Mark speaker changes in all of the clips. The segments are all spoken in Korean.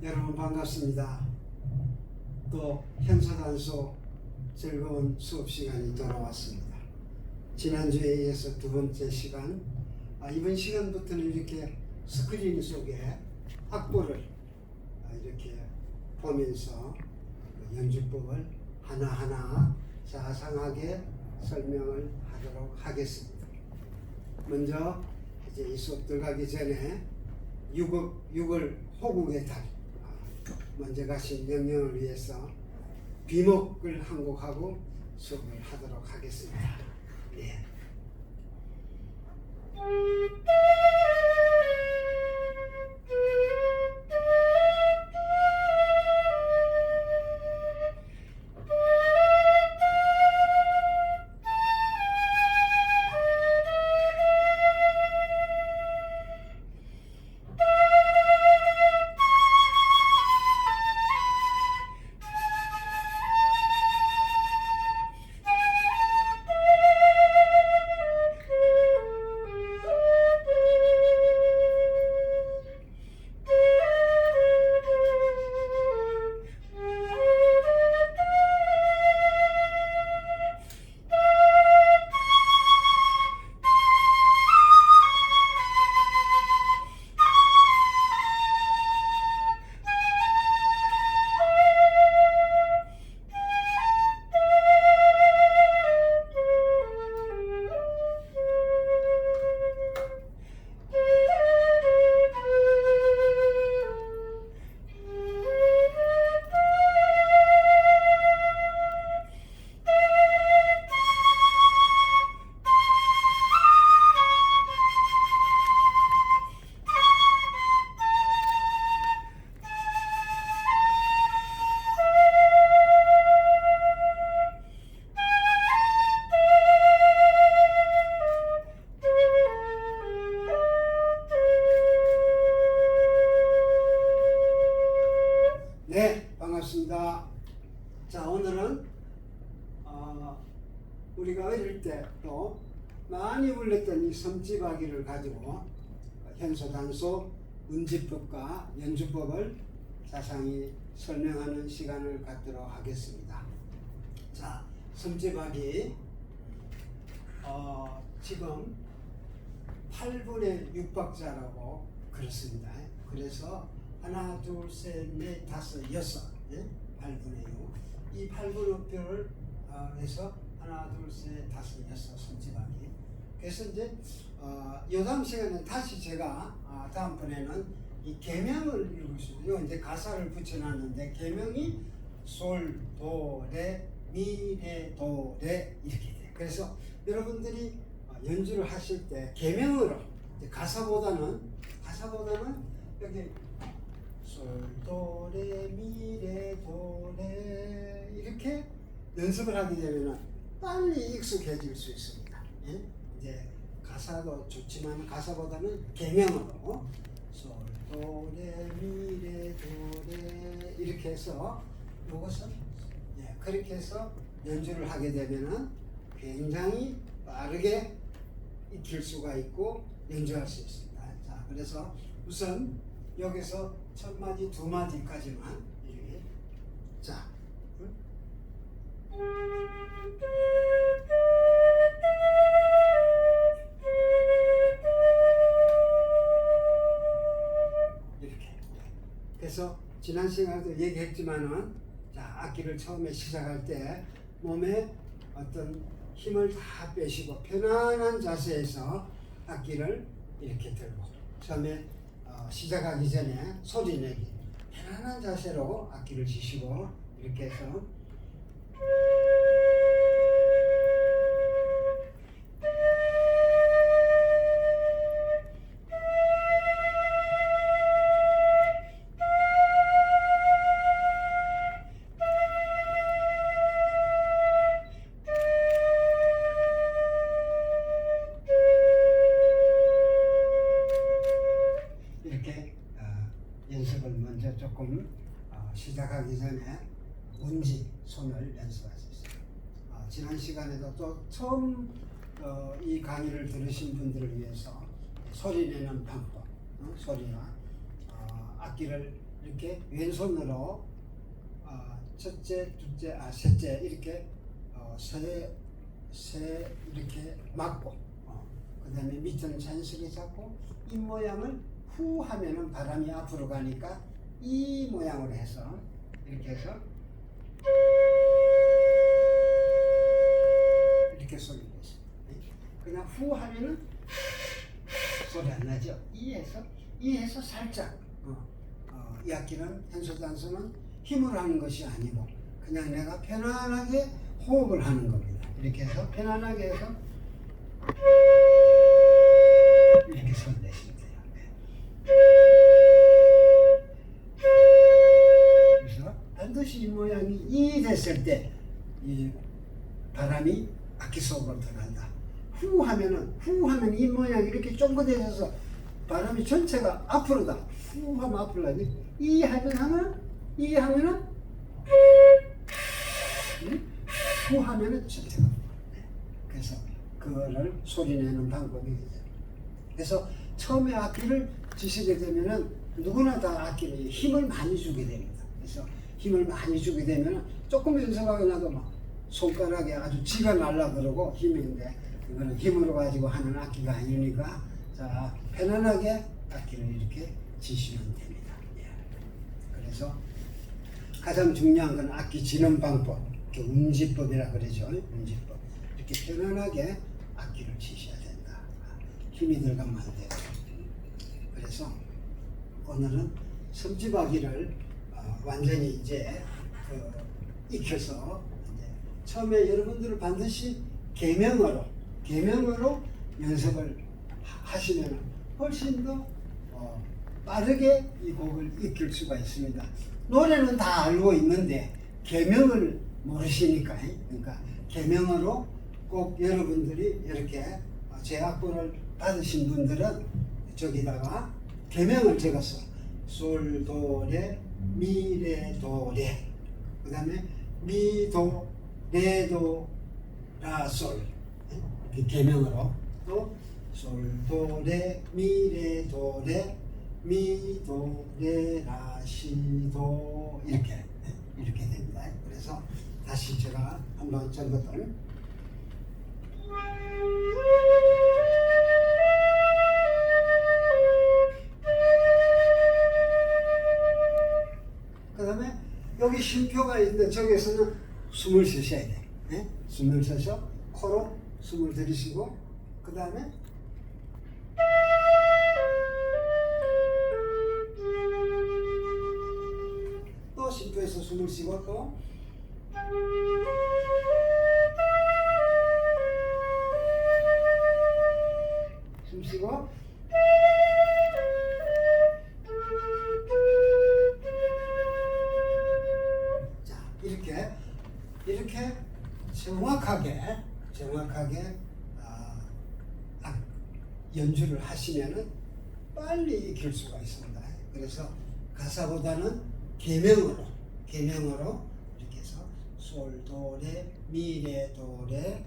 Speaker 1: 여러분 반갑습니다. 또 현사단소 즐거운 수업 시간이 돌아왔습니다. 지난주에 이어서 두 번째 시간, 아, 이번 시간부터는 이렇게 스크린 속에 악보를 아, 이렇게 보면서 그 연주법을 하나하나 자상하게 설명을 하도록 하겠습니다. 먼저 이제 이 수업 들어가기 전에 육월, 6월 호국의 달 아, 먼저 가신 명령을 위해서 비목을 한 곡하고 수업을 하도록 하겠습니다. 예. 현소 단소 운지법과 연주법을 자상히 설명하는 시간을 갖도록 하겠습니다. 자, 섬지박이 어, 지금 8분의 6박자라고 그렇습니다. 그래서 하나, 둘, 셋, 넷, 다섯, 여섯, 예? 8분의 6. 이 8분의 표를 어, 해서 하나, 둘, 셋, 다섯, 여섯, 손지박이. 그래서 이제 어, 요당 시간에 다시 제가 아, 다음번에는 이 계명을 읽으시고요. 이제 가사를 붙여놨는데 계명이 솔, 도, 레, 미, 레, 도, 레 이렇게 돼. 그래서 여러분들이 어, 연주를 하실 때 계명으로 가사보다는 가사보다는 여기 솔도레미레도레 이렇게 연습을 하게 되면 빨리 익숙해질 수 있습니다. 예? 이제 가사도 좋지만 가사보다는 개명으로 솔도레미레도레 이렇게 해서 이것은 예, 그렇게 해서 연주를 하게 되면은 굉장히 빠르게 익힐 수가 있고 연주할 수 있습니다. 자, 그래서 우선 여기서 첫 마디, 두 마디까지만 얘기했지만은 자, 악기를 처음에 시작할 때 몸에 어떤 힘을 다 빼시고 편안한 자세에서 악기를 이렇게 들고 처음에 어, 시작하기 전에 소리 내기 편안한 자세로 악기를 치시고 이렇게 해서 강의를 들으신 분들을 위해서 소리 내는 방법, 어, 소리나 어, 악기를 이렇게 왼손으로 어, 첫째, 둘째, 아 셋째 이렇게 어, 세, 세 이렇게 막고 어, 그 다음에 밑에는 자연스럽게 잡고 이 모양을 후 하면은 바람이 앞으로 가니까 이 모양으로 해서 이렇게 해서 이렇게 내죠. 그냥 후 하면은 소리 안 나죠. 이 해서 이 해서 살짝 어, 어, 이 악기는 현소 단수는 힘으로 하는 것이 아니고 그냥 내가 편안하게 호흡을 하는 겁니다. 이렇게 해서 편안하게 해서 이렇게 소리 내시면 돼요. 네. 그래서 반드시 이 모양이 이 됐을 때 이 바람이 악기 속으로 들어간다. 후 하면은 후 하면 이 모양이 이렇게 쫑긋해져서 바람이 전체가 앞으로다. 후 하면 앞으로 가지. 이 하면 하면 이 하면은 응? 후 하면은 전체가. 그래서 그거를 소리내는 방법이. 그래서 처음에 악기를 치시게 되면은 누구나 다 악기에 힘을 많이 주게 됩니다. 그래서 힘을 많이 주게 되면 조금 연습하고 나도 막 손가락에 아주 지가 날라 그러고 힘인데 이거는 힘으로 가지고 하는 악기가 아니니까 자 편안하게 악기를 이렇게 치시면 됩니다. 예. 그래서 가장 중요한 건 악기 지는 방법, 이렇게 운지법이라 그러죠. 운지법. 이렇게 편안하게 악기를 치셔야 된다. 힘이 들어가면 안 돼요. 그래서 오늘은 섬지박이를 어, 완전히 이제 그 익혀서 이제 처음에 여러분들은 반드시 개명어로 개명어로 연습을 하- 하시면 훨씬 더 어, 빠르게 이 곡을 익힐 수가 있습니다. 노래는 다 알고 있는데 개명을 모르시니까 그러니까 개명어로 꼭 여러분들이 이렇게 어, 제 악보를 받으신 분들은 저기다가 개명을 적었어. 솔도레 미레도레 그 다음에 미도 레도 라솔 이렇게 개명으로 또 솔도레 미레도레 미도 레 라시도 이렇게 이렇게 됩니다. 그래서 다시 제가 한번 전것들 그 다음에 여기 쉼표가 있는데 저기에서는 숨을 쉬셔야 돼. 예? 숨을 쉬셔 코로 숨을 들이쉬고 그 다음에 또 쉼표에서 숨을 쉬고 또 숨 쉬고 자 이렇게 이렇게 정확하게 정확하게 아, 악- 연주를 하시면은 빨리 익힐 수가 있습니다. 그래서 가사보다는 개명으로 개명으로 이렇게 해서 솔도레 미레도레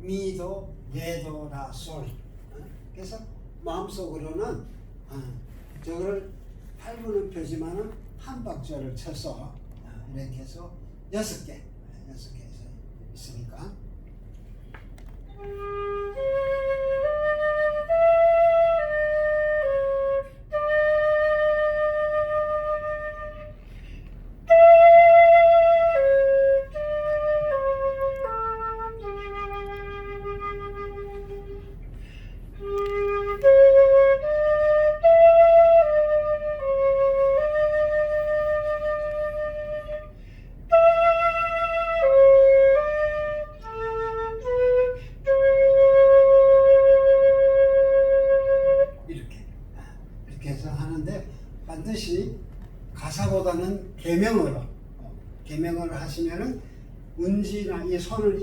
Speaker 1: 미도 레도라 솔 어? 그래서 마음속으로는 어, 저걸 8분은 표지만은 한 박자를 쳐서 어, 이렇게 해서 여섯 개 어, 여섯 개 있으니까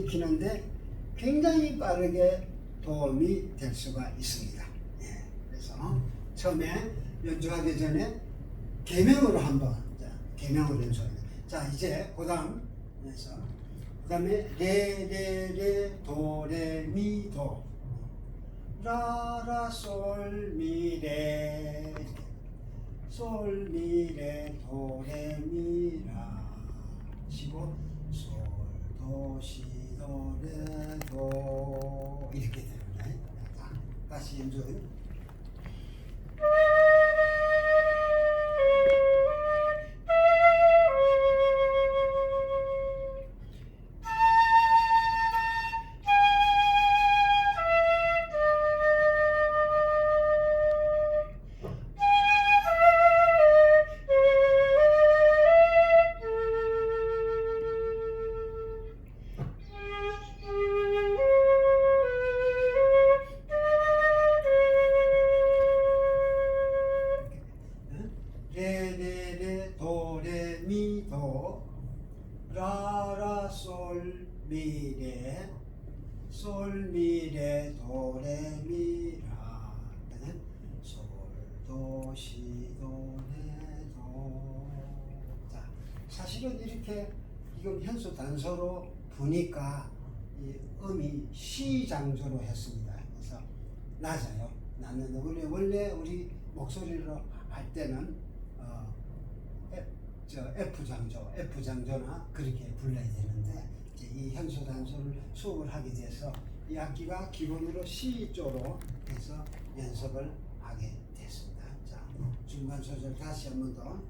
Speaker 1: 익히는데 굉장히 빠르게 도움이 될 수가 있습니다. 예, 그래서 처음에 연주하기 전에 개명으로 한번 자, 개명으로 연주합니다. 자 이제 그다음 그래서 그다음에 레레레 도레미도 라라 솔미레 솔미레 도레미라 시고 솔도시 도레도 이렇게 됩니다. 자, 다시 연주. 도레미라 그다음에 솔도시도레도 자 사실은 이렇게 이건 현수 단서로 보니까 이 음이 시장조로 했습니다. 그래서 낮아요. 낮는데 원래 원래 우리 목소리로 할 때는 어, F, 장조, F 장조나 그렇게 불러야 되는데 이제 이 현수 단소를 수업을 하게 돼서 이 악기가 기본으로 C 조로 해서 연습을 하게 됐습니다. 자 중간 소절 다시 한 번 더.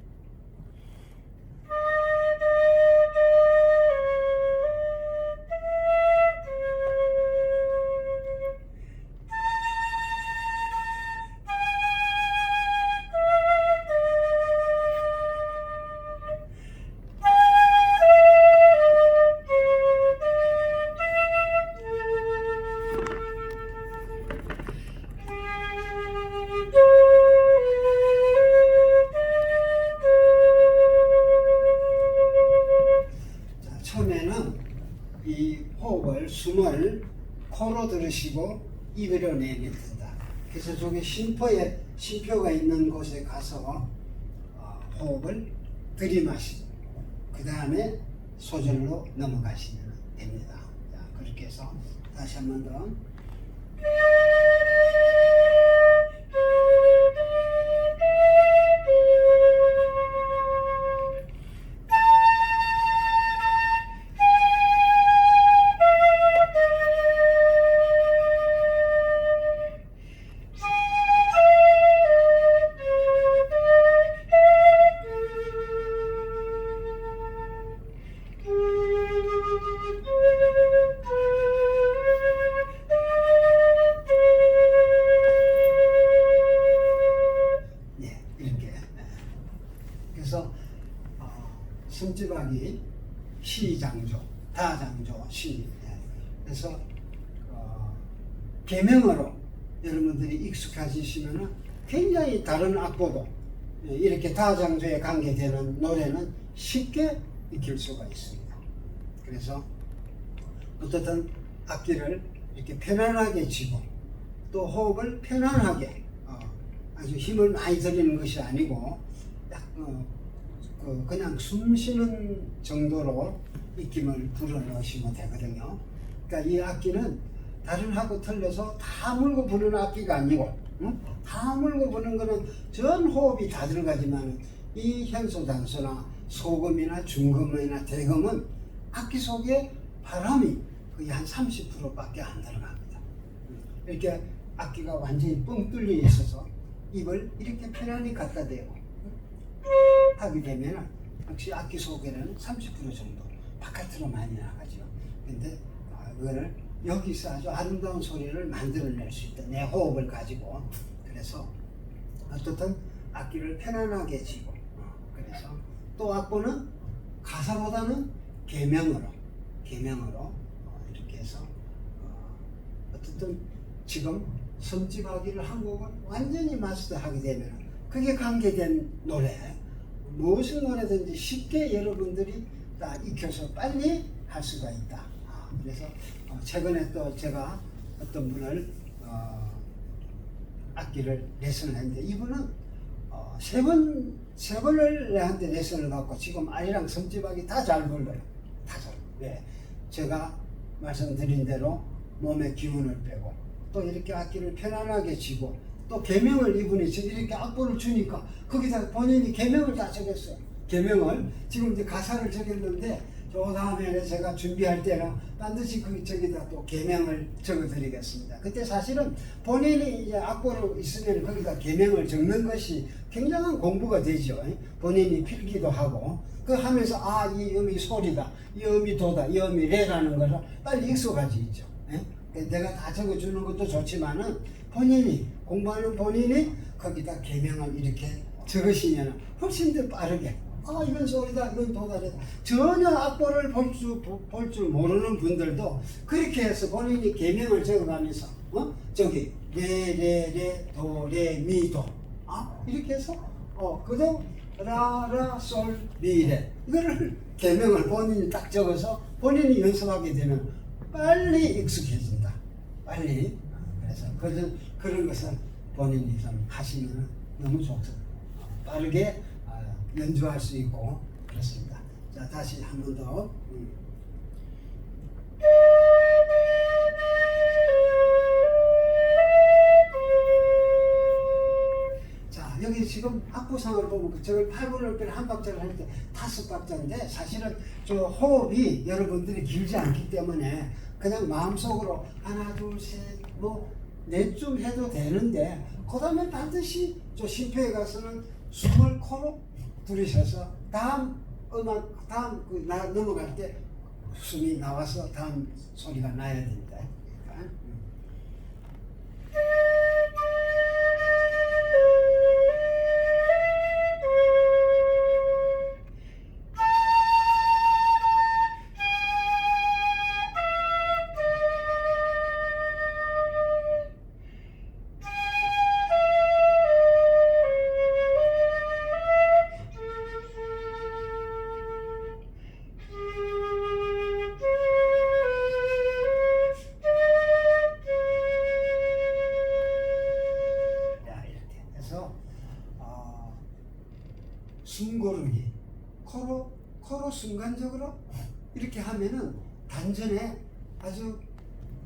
Speaker 1: 저기 심표에 심표가 있는 곳에 가서 어, 호흡을 들이마시고 그 다음에 소절로 넘어가시면 됩니다. 자, 그렇게 해서 다시 한 번 더. 그래서 어, 개명어로 여러분들이 익숙해지시면 굉장히 다른 악보도 예, 이렇게 다장조에 관계되는 노래는 쉽게 익힐 수가 있습니다. 그래서 어떻든 악기를 이렇게 편안하게 치고 또 호흡을 편안하게 어, 아주 힘을 많이 들이는 것이 아니고 약, 어, 그 그냥 숨 쉬는 정도로 입김을 불어넣으시면 되거든요. 그러니까 이 악기는 다른 하고 틀려서 다 물고 부는 악기가 아니고 응? 다 물고 부는 거는 전 호흡이 다 들어가지만 이 현소 단소나 소금이나 중금이나 대금은 악기 속에 바람이 거의 한 30%밖에 안 들어갑니다. 이렇게 악기가 완전히 뻥 뚫려 있어서 입을 이렇게 편안히 갖다 대고 하게 되면 역시 악기 속에는 30% 정도 바깥으로 많이 나가죠. 근데 아, 그거를 여기서 아주 아름다운 소리를 만들어낼 수 있다. 내 호흡을 가지고 그래서 어떻든 악기를 편안하게 치고 어, 그래서 또 악보는 가사보다는 개명으로 개명으로 어, 이렇게 해서 어, 어쨌든 지금 손집하기를 한 곡을 완전히 마스터하게 되면 그게 관계된 노래 무슨 노래든지 쉽게 여러분들이 다 익혀서 빨리 할 수가 있다. 아, 그래서 어, 최근에 또 제가 어떤 분을 어, 악기를 레슨을 했는데 이분은 어, 세 번, 세 번을 내한테 레슨을 받고 지금 아이랑 손집하기 다잘 불러요. 다 잘. 왜? 제가 말씀드린 대로 몸의 기운을 빼고 또 이렇게 악기를 편안하게 치고 또 계명을 이분이 이렇게 악보를 주니까 거기다 본인이 계명을 다 적었어요. 계명을 지금 이제 가사를 적였는데 저 다음에 제가 준비할 때는 반드시 그 저기다 또 계명을 적어드리겠습니다. 그때 사실은 본인이 이제 악보로 있으면 거기다 계명을 적는 것이 굉장한 공부가 되죠. 본인이 필기도 하고 그 하면서 아 이 음이 소리다, 이 음이 도다, 이 음이 레라는 것을 빨리 익숙하지 있죠. 예? 내가 다 적어주는 것도 좋지만은 본인이 공부하는 본인이 거기다 계명을 이렇게 적으시면 훨씬 더 빠르게 아 이건 소리다 이건 도다리다. 전혀 악보를 볼줄 모르는 분들도 그렇게 해서 본인이 계명을 적어가면서 어? 저기 레레레 도레미도. 아 이렇게 해서 어 그다음 라라 솔 미레 이거를 계명을 본인이 딱 적어서 본인이 연습하게 되면 빨리 익숙해진다. 빨리. 그래서 그런 그런 것을 본인이 좀 하시면 너무 좋죠. 빠르게 아, 연주할 수 있고 그렇습니다. 자 다시 한 번 더. 음. 자 여기 지금 악보상을 보면 그 저걸 8분을 빼한 박자를 할 때 다섯 박자인데 사실은 저 호흡이 여러분들이 길지 않기 때문에 그냥 마음속으로 하나 둘셋뭐 넷쯤 해도 되는데 그 다음에 반드시 저 심표에 가서는 숨을 코로 들이셔서 다음 음악 다음 그 나, 넘어갈 때 숨이 나와서 다음 소리가 나야 됩니다.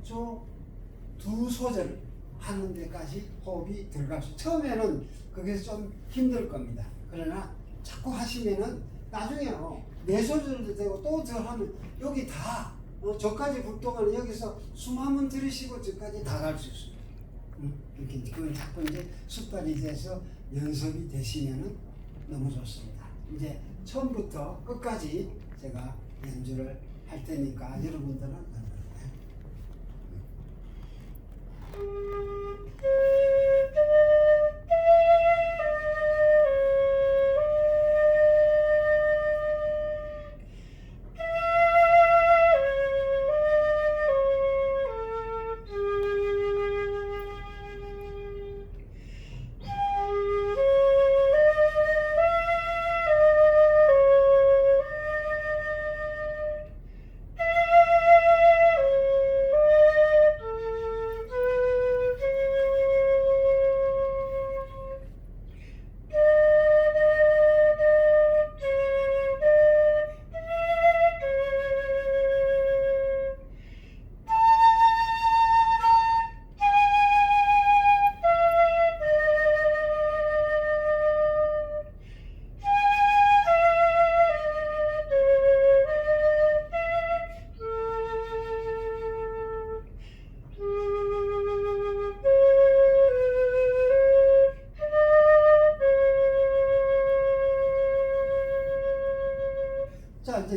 Speaker 1: 저두 소절 하는 데까지 호흡이 들어갈 수 처음에는 그게 좀 힘들 겁니다. 그러나 자꾸 하시면은 나중에요 네 소절도 되고 또 더 하면 여기 다 어, 저까지 불동안 여기서 숨 한 번 들이쉬고 저까지 다 갈 수 있습니다. 음, 이렇게 그건 자꾸 이제 습관이 돼서 연습이 되시면은 너무 좋습니다. 이제 처음부터 끝까지 제가 연주를 할 테니까 여러분들은 Beep.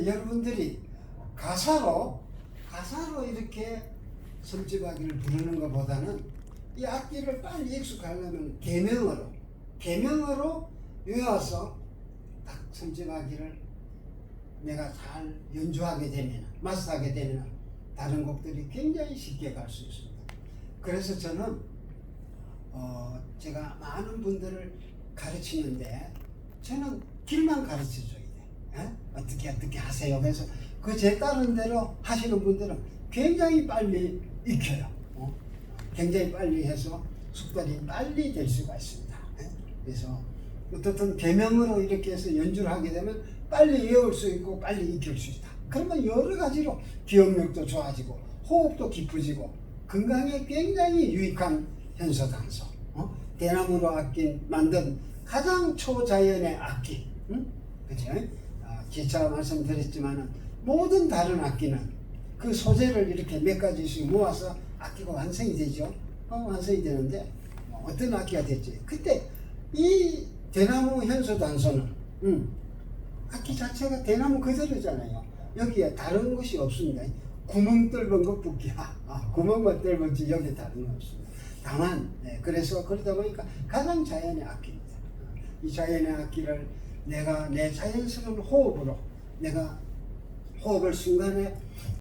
Speaker 1: 여러분들이 가사로 가사로 이렇게 섬집하기를 부르는 것보다는 이 악기를 빨리 익숙하려면 개명으로 개명으로 외워서 딱 섬집하기를 내가 잘 연주하게 되면 마스터하게 되면 다른 곡들이 굉장히 쉽게 갈 수 있습니다. 그래서 저는 어 제가 많은 분들을 가르치는데 저는 길만 가르쳐 줘야 돼. 예? 어떻게 어떻게 하세요. 그래서 그 제 따른 대로 하시는 분들은 굉장히 빨리 익혀요. 어? 굉장히 빨리 해서 숙달이 빨리 될 수가 있습니다. 예? 그래서 어떻든 개명으로 이렇게 해서 연주를 하게 되면 빨리 외울 수 있고 빨리 익힐 수 있다. 그러면 여러 가지로 기억력도 좋아지고 호흡도 깊어지고 건강에 굉장히 유익한 현소 단소. 어? 대나무로 악기 만든 가장 초자연의 악기, 응? 그죠? 아, 기차 말씀드렸지만은 모든 다른 악기는 그 소재를 이렇게 몇 가지씩 모아서 악기가 완성이 되죠. 어, 완성이 되는데 뭐 어떤 악기가 됐지? 그때 이 대나무 현소 단소는 음, 악기 자체가 대나무 그대로잖아요. 여기에 다른 것이 없습니다. 구멍 뚫은 것뿐이야. 아, 구멍만 뚫은지 여기 다른 거 없습니다. 다만 네, 그래서 그러다 보니까 가장 자연의 악기입니다. 이 자연의 악기를 내가 내 자연스러운 호흡으로 내가 호흡을 순간에